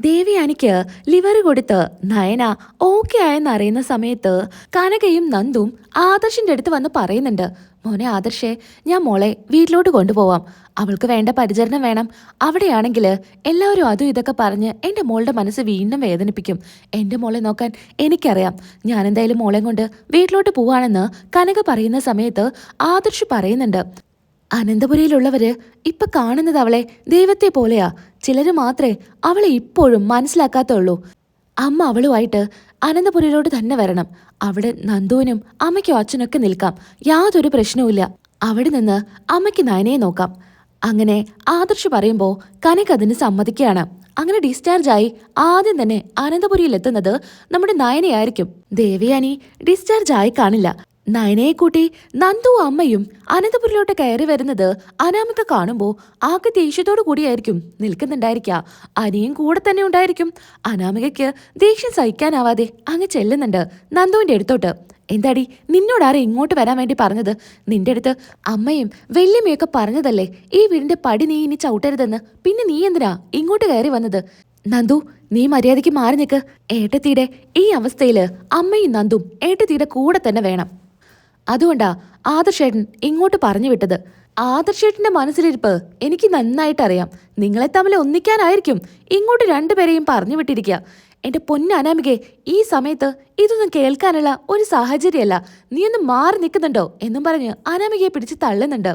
ദേവിയാനിക്ക് liver കൊടുത്ത് Nayana okay ആയെന്ന് അറിയുന്ന സമയത്ത് കനകയും നന്ദും ആദർശിന്റെ അടുത്ത് വന്ന് പറയുന്നുണ്ട് മോനെ ആദർശേ ഞാൻ മോളെ വീട്ടിലോട്ട് കൊണ്ടുപോവാം. അവൾക്ക് വേണ്ട പരിചരണം വേണം. അവിടെയാണെങ്കിൽ എല്ലാവരും അതും ഇതൊക്കെ പറഞ്ഞ് എന്റെ മോളുടെ മനസ്സ് വീണ്ടും വേദനിപ്പിക്കും. എന്റെ മോളെ നോക്കാൻ എനിക്കറിയാം. ഞാൻ എന്തായാലും മോളെ കൊണ്ട് വീട്ടിലോട്ട് പോവാണെന്ന് കനക പറയുന്ന സമയത്ത് ആദർശ് പറയുന്നുണ്ട് അനന്തപുരിയിലുള്ളവര് ഇപ്പൊ കാണുന്നത് അവളെ ദൈവത്തെ പോലെയാ. ചിലര് മാത്രമേ അവളെ ഇപ്പോഴും മനസ്സിലാക്കാത്തുള്ളൂ. അമ്മ അവളുമായിട്ട് അനന്തപുരയിലോട്ട് തന്നെ വരണം. അവിടെ നന്ദുവിനും അമ്മയ്ക്കും അച്ഛനൊക്കെ നിൽക്കാം. യാതൊരു പ്രശ്നവുമില്ല. അവിടെ നിന്ന് അമ്മയ്ക്ക് നയനയെ നോക്കാം. അങ്ങനെ ആദർശ് പറയുമ്പോൾ കനക് അതിന് സമ്മതിക്കുകയാണ്. അങ്ങനെ ഡിസ്ചാർജ് ആയി ആദ്യം തന്നെ അനന്തപുരിയിൽ എത്തുന്നത് നമ്മുടെ നയനയായിരിക്കും. ദേവയാനി ഡിസ്ചാർജ് ആയി കാണില്ല. നയനയെ കൂട്ടി നന്ദു അമ്മയും അനന്തപുരിലോട്ട് കയറി വരുന്നത് അനാമിക കാണുമ്പോൾ ആകെ ദേഷ്യത്തോടു കൂടിയായിരിക്കും നിൽക്കുന്നുണ്ടായിരിക്ക. അനിയും കൂടെ തന്നെ ഉണ്ടായിരിക്കും. അനാമികയ്ക്ക് ദേഷ്യം സഹിക്കാനാവാതെ അങ്ങ് ചെല്ലുന്നുണ്ട് നന്ദുവിന്റെ അടുത്തോട്ട്. എന്താടി നിന്നോടാരെ ഇങ്ങോട്ട് വരാൻ വേണ്ടി പറഞ്ഞത്? നിന്റെ അടുത്ത് അമ്മയും വല്യമ്മയൊക്കെ പറഞ്ഞതല്ലേ ഈ വീടിന്റെ പടി നീ ഇനി ചവിട്ടരുതെന്ന്. പിന്നെ നീ എന്തിനാ ഇങ്ങോട്ട് കയറി വന്നത്? നന്ദു നീ മര്യാദയ്ക്ക് മാറി നിൽക്ക്. ഏട്ടത്തിയുടെ ഈ അവസ്ഥയിൽ അമ്മയും നന്ദും ഏട്ടത്തിയുടെ കൂടെ തന്നെ വേണം. അതുകൊണ്ടാ ആദർശേട്ടൻ ഇങ്ങോട്ട് പറഞ്ഞു വിട്ടത്. ആദർശേട്ടന്റെ മനസ്സിലിരിപ്പ് എനിക്ക് നന്നായിട്ടറിയാം. നിങ്ങളെ തമ്മിൽ ഒന്നിക്കാനായിരിക്കും ഇങ്ങോട്ട് രണ്ടുപേരെയും പറഞ്ഞു വിട്ടിരിക്കുക. എന്റെ പൊന്നനാമികെ ഈ സമയത്ത് ഇതൊന്നും കേൾക്കാനുള്ള ഒരു സാഹചര്യമല്ല. നീ ഒന്ന് മാറി നിൽക്കുന്നുണ്ടോ എന്നും പറഞ്ഞ് അനാമികയെ പിടിച്ച് തള്ളുന്നുണ്ട്.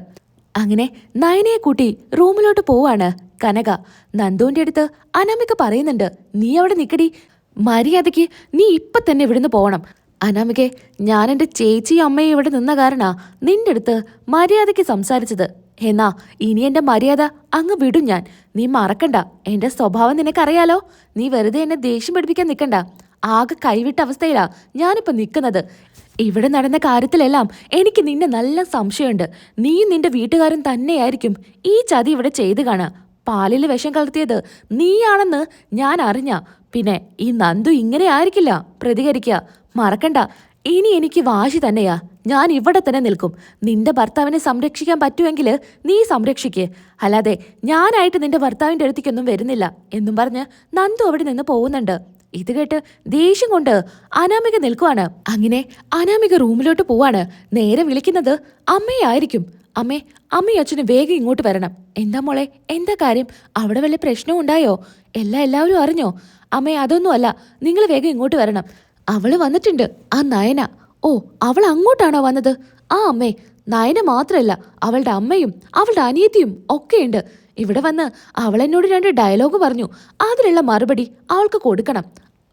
അങ്ങനെ നയനയെ കൂട്ടി റൂമിലോട്ട് പോവാണ് കനക. നന്ദുവിന്റെ അടുത്ത് അനാമിക പറയുന്നുണ്ട് നീ അവിടെ നിൽക്കടി മര്യാദയ്ക്ക് നീ ഇപ്പൊ തന്നെ ഇവിടുന്ന് പോകണം അനാമികെ ഞാൻ എന്റെ ചേച്ചിയും അമ്മയും ഇവിടെ നിന്ന കാരണാ നിന്റെ അടുത്ത് മര്യാദയ്ക്ക് സംസാരിച്ചത്. എന്നാ ഇനി എന്റെ മര്യാദ അങ്ങ് വിടും ഞാൻ. നീ മറക്കണ്ട. എന്റെ സ്വഭാവം നിനക്കറിയാലോ? നീ വെറുതെ എന്നെ ദേഷ്യം പിടിപ്പിക്കാൻ നിൽക്കണ്ട ആകെ കൈവിട്ട അവസ്ഥയിലാ ഞാനിപ്പോ നിൽക്കുന്നത് ഇവിടെ നടന്ന കാര്യത്തിലെല്ലാം എനിക്ക് നിന്നെ നല്ല സംശയമുണ്ട്. നീ നിന്റെ വീട്ടുകാരൻ തന്നെയായിരിക്കും ഈ ചതി ഇവിടെ ചെയ്തു കാണുക പാലിൽ വിഷം കലർത്തിയത് നീയാണെന്ന് ഞാൻ അറിഞ്ഞ. പിന്നെ ഈ നന്ദു ഇങ്ങനെ ആയിരിക്കില്ല പ്രതികരിക്കുക. മറക്കണ്ട. ഇനി എനിക്ക് വാശി തന്നെയാ. ഞാൻ ഇവിടെ തന്നെ നിൽക്കും. നിന്റെ ഭർത്താവിനെ സംരക്ഷിക്കാൻ പറ്റുമെങ്കിൽ നീ സംരക്ഷിക്ക്. അല്ലാതെ ഞാനായിട്ട് നിന്റെ ഭർത്താവിന്റെ അടുത്തേക്കൊന്നും വരുന്നില്ല എന്നും പറഞ്ഞ് നന്ദു അവിടെ നിന്ന് പോകുന്നുണ്ട്. ഇത് കേട്ട് ദേഷ്യം കൊണ്ട് അനാമിക നിൽക്കുവാണ്. അങ്ങനെ അനാമിക റൂമിലോട്ട് പോവാണ്. നേരെ വിളിക്കുന്നത് അമ്മയായിരിക്കും. അമ്മേ അമ്മയും അച്ഛനും വേഗം ഇങ്ങോട്ട് വരണം. എന്താ മോളെ എന്താ കാര്യം? അവിടെ വല്ല പ്രശ്നവും ഉണ്ടായോ? എല്ലാ എല്ലാവരും അറിഞ്ഞോ? അമ്മേ അതൊന്നുമല്ല. നിങ്ങൾ വേഗം ഇങ്ങോട്ട് വരണം. അവൾ വന്നിട്ടുണ്ട്. ആ നയന. ഓ അവൾ അങ്ങോട്ടാണോ വന്നത്? ആ അമ്മേ. നയന മാത്രമല്ല അവളുടെ അമ്മയും അവളുടെ അനിയത്തിയും ഒക്കെയുണ്ട്. ഇവിടെ വന്ന് അവൾ എന്നോട് രണ്ട് ഡയലോഗ് പറഞ്ഞു. അതിനുള്ള മറുപടി അവൾക്ക് കൊടുക്കണം.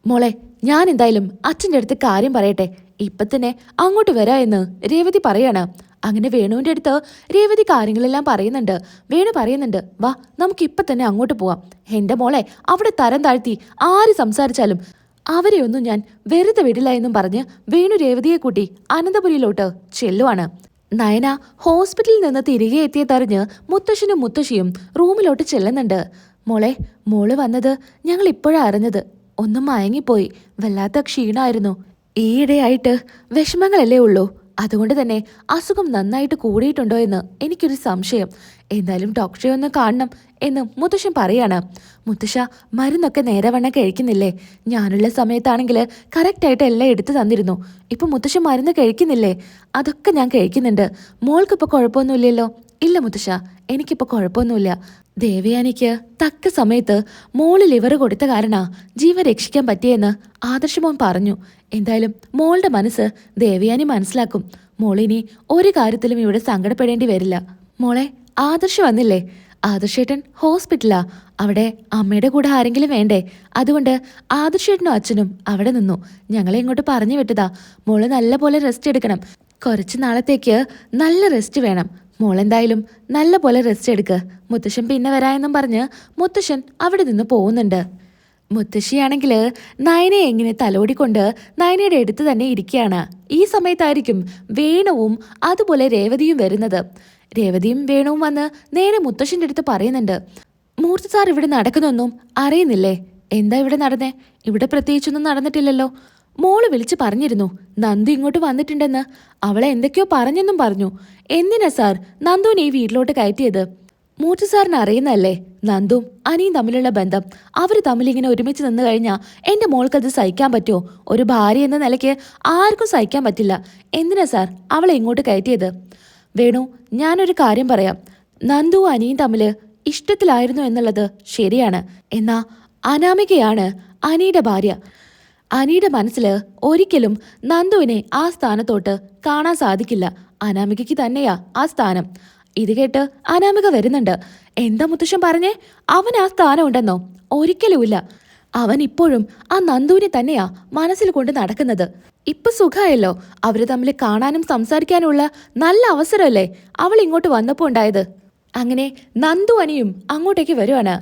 മോളെ ഞാൻ എന്തായാലും അച്ഛന്റെ അടുത്ത് കാര്യം പറയട്ടെ. ഇപ്പൊ തന്നെ അങ്ങോട്ട് വരാ എന്ന് രേവതി പറയാണ്. അങ്ങനെ വേണുവിന്റെ അടുത്ത് രേവതി കാര്യങ്ങളെല്ലാം പറയുന്നുണ്ട്. വേണു പറയുന്നുണ്ട് വാ നമുക്ക് ഇപ്പൊ തന്നെ അങ്ങോട്ട് പോവാം. എന്റെ മോളെ അവിടെ തരം താഴ്ത്തി ആര് സംസാരിച്ചാലും അവരെ ഒന്നും ഞാൻ വെറുതെ വിടില്ല എന്നും പറഞ്ഞ് വേണു രേവതിയെ കൂട്ടി അനന്തപുരിയിലോട്ട് ചെല്ലുവാണ്. നയന ഹോസ്പിറ്റലിൽ നിന്ന് തിരികെ എത്തിയതറിഞ്ഞ് മുത്തശ്ശനും മുത്തശ്ശിയും റൂമിലോട്ട് ചെല്ലുന്നുണ്ട്. മോളെ മോൾ വന്നത് ഞങ്ങൾ ഇപ്പോഴാ അറിഞ്ഞത്. ഒന്നും മയങ്ങിപ്പോയി. വല്ലാത്ത ക്ഷീണമായിരുന്നു ഈയിടെയായിട്ട് വിഷമങ്ങളല്ലേ ഉള്ളൂ. അതുകൊണ്ട് തന്നെ അസുഖം നന്നായിട്ട് കൂടിയിട്ടുണ്ടോ എന്ന് എനിക്കൊരു സംശയം. എന്തായാലും ഡോക്ടറെ ഒന്ന് കാണണം എന്ന് മുത്തശ്ശൻ പറയാണ്. മുത്തശ്ശ മരുന്നൊക്കെ നേരവണ്ണം കഴിക്കുന്നില്ലേ? ഞാനുള്ള സമയത്താണെങ്കിൽ കറക്റ്റായിട്ട് എല്ലാം എടുത്തു തന്നിരുന്നു. ഇപ്പം മുത്തശ്ശൻ മരുന്ന് കഴിക്കുന്നില്ലേ? അതൊക്കെ ഞാൻ കഴിക്കുന്നുണ്ട്. മോൾക്കിപ്പോൾ കുഴപ്പമൊന്നുമില്ലല്ലോ. ഇല്ല മുത്തശ്ശ എനിക്കിപ്പോൾ കുഴപ്പമൊന്നുമില്ല. ദേവയാനിക്ക് തക്ക സമയത്ത് മോൾ ലിവർ കൊടുത്ത കാരണ ജീവൻ രക്ഷിക്കാൻ പറ്റിയെന്ന് ആദർശമോൻ പറഞ്ഞു. എന്തായാലും മോളുടെ മനസ്സ് ദേവയാനി മനസ്സിലാക്കും. മോളിനി ഒരു കാര്യത്തിലും ഇവിടെ സങ്കടപ്പെടേണ്ടി വരില്ല. മോളെ ആദർശ വന്നില്ലേ? ആദർശേട്ടൻ ഹോസ്പിറ്റലാ. അവിടെ അമ്മയുടെ കൂടെ ആരെങ്കിലും വേണ്ടേ? അതുകൊണ്ട് ആദർശേട്ടനും അച്ഛനും അവിടെ നിന്നു. ഞങ്ങളെ ഇങ്ങോട്ട് പറഞ്ഞു വിട്ടതാ. മോൾ നല്ലപോലെ റെസ്റ്റ് എടുക്കണം. കുറച്ച് നാളത്തേക്ക് നല്ല റെസ്റ്റ് വേണം. മോളെന്തായാലും നല്ല പോലെ റെസ്റ്റ് എടുക്ക്. മുത്തശ്ശൻ പിന്നെ വരാമെന്നും പറഞ്ഞ് മുത്തശ്ശൻ അവിടെ നിന്ന് പോകുന്നുണ്ട്. മുത്തശ്ശിയാണെങ്കിൽ നയനെ എങ്ങനെ തലോടിക്കൊണ്ട് നയനയുടെ അടുത്ത് തന്നെ ഇരിക്കുകയാണ്. ഈ സമയത്തായിരിക്കും വേണുവും അതുപോലെ രേവതിയും വരുന്നത്. രേവതിയും വേണുവും വന്ന് നേരെ മുത്തശ്ശന്റെ അടുത്ത് പറയുന്നുണ്ട്. മൂർത്തി സാർ ഇവിടെ നടക്കുന്നൊന്നും അറിയുന്നില്ലേ? എന്താ ഇവിടെ നടന്നേ? ഇവിടെ പ്രത്യേകിച്ചൊന്നും നടന്നിട്ടില്ലല്ലോ. മോൾ വിളിച്ചു പറഞ്ഞിരുന്നു നന്ദു ഇങ്ങോട്ട് വന്നിട്ടുണ്ടെന്ന്. അവളെ എന്തൊക്കെയോ പറഞ്ഞെന്നും പറഞ്ഞു. എന്തിനാ സാർ നന്ദുവിനെ ഈ വീട്ടിലോട്ട് കയറ്റിയത്? മൂച്ചു സാറിന് അറിയുന്നല്ലേ നന്ദും അനിയും തമ്മിലുള്ള ബന്ധം. അവർ തമ്മിൽ ഇങ്ങനെ ഒരുമിച്ച് നിന്ന് കഴിഞ്ഞാൽ എന്റെ മോൾക്കത് സഹിക്കാൻ പറ്റുമോ? ഒരു ഭാര്യ എന്ന നിലയ്ക്ക് ആർക്കും സഹിക്കാൻ പറ്റില്ല. എന്തിനാ സാർ അവളെ ഇങ്ങോട്ട് കയറ്റിയത്? വേണു ഞാനൊരു കാര്യം പറയാം. നന്ദു അനിയും തമ്മിൽ ഇഷ്ടത്തിലായിരുന്നു എന്നുള്ളത് ശരിയാണ്. എന്നാ അനാമികയാണ് അനിയുടെ ഭാര്യ. അനിയുടെ മനസ്സിൽ ഒരിക്കലും നന്ദുവിനെ ആ സ്ഥാനത്തോട്ട് കാണാൻ സാധിക്കില്ല. അനാമികയ്ക്ക് തന്നെയാ ആ സ്ഥാനം. ഇത് കേട്ട് അനാമിക വരുന്നുണ്ട്. എന്താ മുത്തശ്ശൻ പറഞ്ഞേ? അവൻ ആ സ്ഥാനം ഉണ്ടെന്നോ ഒരിക്കലുമില്ല. അവൻ ഇപ്പോഴും ആ നന്ദുവിനെ തന്നെയാ മനസ്സിൽ കൊണ്ട് നടക്കുന്നത്. ഇപ്പൊ സുഖമായല്ലോ അവർ തമ്മിൽ കാണാനും സംസാരിക്കാനുമുള്ള നല്ല അവസരമല്ലേ അവൾ ഇങ്ങോട്ട് വന്നപ്പോ ഉണ്ടായത്? അങ്ങനെ നന്ദു അനിയും അങ്ങോട്ടേക്ക് വരുവാണ്.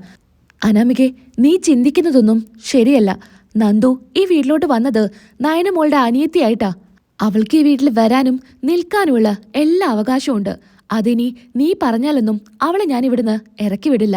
അനാമികെ നീ ചിന്തിക്കുന്നതൊന്നും ശരിയല്ല. നന്ദു ഈ വീട്ടിലോട്ട് വന്നത് നയനമോളുടെ അനിയത്തിയായിട്ടാ. അവൾക്ക് ഈ വീട്ടിൽ വരാനും നിൽക്കാനുമുള്ള എല്ലാ അവകാശവും ഉണ്ട്. അതിനി നീ പറഞ്ഞാലൊന്നും അവളെ ഞാൻ ഇവിടുന്ന് ഇറക്കി വിടില്ല.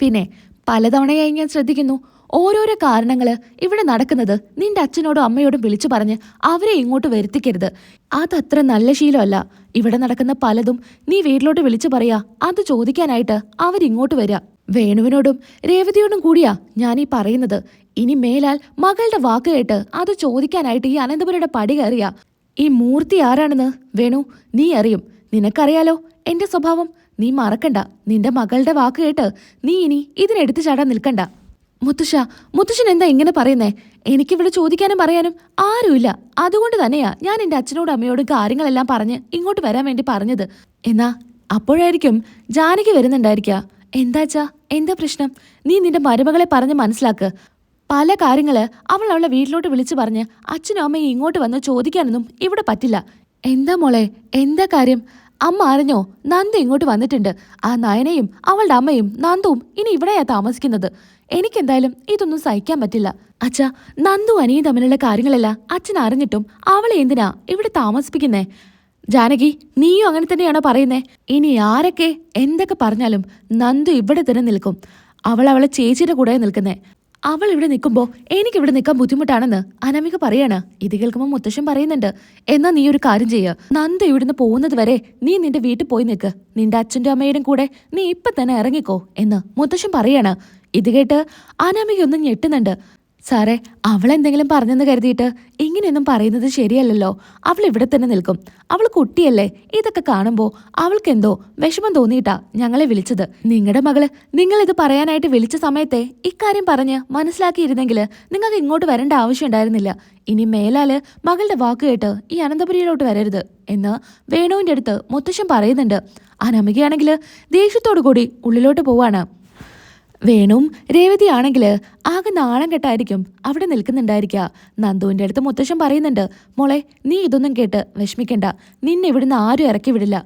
പിന്നെ പലതവണയായി ഞാൻ ശ്രദ്ധിക്കുന്നു ഓരോരോ കാരണങ്ങൾ ഇവിടെ നടക്കുന്നത് നിന്റെ അച്ഛനോടും അമ്മയോടും വിളിച്ചു പറഞ്ഞ് അവരെ ഇങ്ങോട്ട് വരുത്തിക്കരുത്. അതത്ര നല്ല ശീലമല്ല. ഇവിടെ നടക്കുന്ന പലതും നീ വീട്ടിലോട്ട് വിളിച്ചു പറയാ അത് ചോദിക്കാനായിട്ട് അവരിങ്ങോട്ട് വരിക വേണുവിനോടും രേവതിയോടും കൂടിയാ ഞാൻ ഈ പറയുന്നത്. ഇനി മേലാൽ മകളുടെ വാക്ക് കേട്ട് അത് ചോദിക്കാനായിട്ട് ഈ അനന്തപുരയുടെ പടി കയറിയ. ഈ മൂർത്തി ആരാണെന്ന്? വേണു നീ അറിയും. നിനക്കറിയാലോ എന്റെ സ്വഭാവം. നീ മറക്കണ്ട. നിന്റെ മകളുടെ വാക്ക് കേട്ട് നീ ഇനി ഇതിനെടുത്തു ചാടാൻ നിൽക്കണ്ട. മുത്തുഷ മുത്തുഷൻ എന്താ ഇങ്ങനെ പറയുന്നേ? എനിക്കിവിടെ ചോദിക്കാനും പറയാനും ആരുമില്ല. അതുകൊണ്ട് തന്നെയാ ഞാൻ എന്റെ അച്ഛനോടും അമ്മയോടും കാര്യങ്ങളെല്ലാം പറഞ്ഞ് ഇങ്ങോട്ട് വരാൻ വേണ്ടി പറഞ്ഞത്. എന്നാ അപ്പോഴായിരിക്കും ജാനകി വരുന്നുണ്ടായിരിക്ക. എന്താച്ചാ എന്താ പ്രശ്നം? നീ നിന്റെ മരുമകളെ പറഞ്ഞ് മനസ്സിലാക്ക്. പല കാര്യങ്ങൾ അവൾ അവളെ വീട്ടിലോട്ട് വിളിച്ചു പറഞ്ഞ് അച്ഛനും അമ്മയും ഇങ്ങോട്ട് വന്ന് ചോദിക്കാനൊന്നും ഇവിടെ പറ്റില്ല. എന്താ മോളെ? എന്താ കാര്യം? അമ്മ അറിഞ്ഞോ? നന്ദ ഇങ്ങോട്ട് വന്നിട്ടുണ്ട്. ആ നയനയും അവളുടെ അമ്മയും നന്ദുവും ഇനി ഇവിടെയാ താമസിക്കുന്നത്. എനിക്കെന്തായാലും ഇതൊന്നും സഹിക്കാൻ പറ്റില്ല. അച്ഛാ നന്ദു അനിയും തമ്മിലുള്ള കാര്യങ്ങളെല്ലാം അച്ഛൻ അറിഞ്ഞിട്ടും അവളെ എന്തിനാ ഇവിടെ താമസിപ്പിക്കുന്നേ? ജാനകി നീയും അങ്ങനെ തന്നെയാണോ പറയുന്നേ? ഇനി ആരൊക്കെ എന്തൊക്കെ പറഞ്ഞാലും നന്ദു ഇവിടെ തന്നെ നിൽക്കും. അവൾ അവളെ ചേച്ചിയുടെ കൂടെ നിൽക്കുന്നേ. അവൾ ഇവിടെ നിൽക്കുമ്പോൾ എനിക്ക് ഇവിടെ നിൽക്കാൻ ബുദ്ധിമുട്ടാണെന്ന് അനാമിക പറയാണ്. ഇത് കേൾക്കുമ്പോൾ മുത്തശ്ശൻ പറയുന്നുണ്ട്. എന്നാ നീ ഒരു കാര്യം ചെയ്യ. നന്ദ ഇവിടുന്ന് പോകുന്നത് വരെ നീ നിന്റെ വീട്ടിൽ പോയി നിൽക്ക്. നിന്റെ അച്ഛന്റെ അമ്മയുടെയും കൂടെ നീ ഇപ്പൊ തന്നെ ഇറങ്ങിക്കോ എന്ന് മുത്തശ്ശൻ പറയാണ്. ഇത് കേട്ട് അനമിക ഒന്ന് ഞെട്ടുന്നുണ്ട്. സാറേ അവളെന്തെങ്കിലും പറഞ്ഞെന്ന് കരുതിയിട്ട് ഇങ്ങനെയൊന്നും പറയുന്നത് ശരിയല്ലല്ലോ. അവൾ ഇവിടെ തന്നെ നിൽക്കും. അവൾ കുട്ടിയല്ലേ. ഇതൊക്കെ കാണുമ്പോൾ അവൾക്കെന്തോ വിഷമം തോന്നിയിട്ടാ ഞങ്ങളെ വിളിച്ചത്. നിങ്ങളുടെ മകൾ ഇത് പറയാനായിട്ട് വിളിച്ച സമയത്തെ ഇക്കാര്യം പറഞ്ഞ് മനസ്സിലാക്കിയിരുന്നെങ്കിൽ നിങ്ങൾക്ക് ഇങ്ങോട്ട് വരേണ്ട ആവശ്യം ഉണ്ടായിരുന്നില്ല. ഇനി മേലാൽ മകളുടെ വാക്ക് കേട്ട് ഈ അനന്തപുരിയിലോട്ട് വരരുത് എന്ന് വേണുവിന്റെ അടുത്ത് മുത്തശ്ശൻ പറയുന്നുണ്ട്. അനമികയാണെങ്കിൽ ദേഷ്യത്തോടു കൂടി ഉള്ളിലോട്ട് പോവാണ്. വേണുവും രേവതിയാണെങ്കിൽ ആകെ നാണം കെട്ടായിരിക്കും. അവിടെ നിൽക്കുന്നുണ്ടായിരിക്കുക നന്ദുവിന്റെ അടുത്ത് മുത്തശ്ശൻ പറയുന്നുണ്ട് മോളെ നീ ഇതൊന്നും കേട്ട് വിഷമിക്കണ്ട. നിന്നെ ഇവിടുന്ന് ആരും ഇറക്കി വിടില്ല.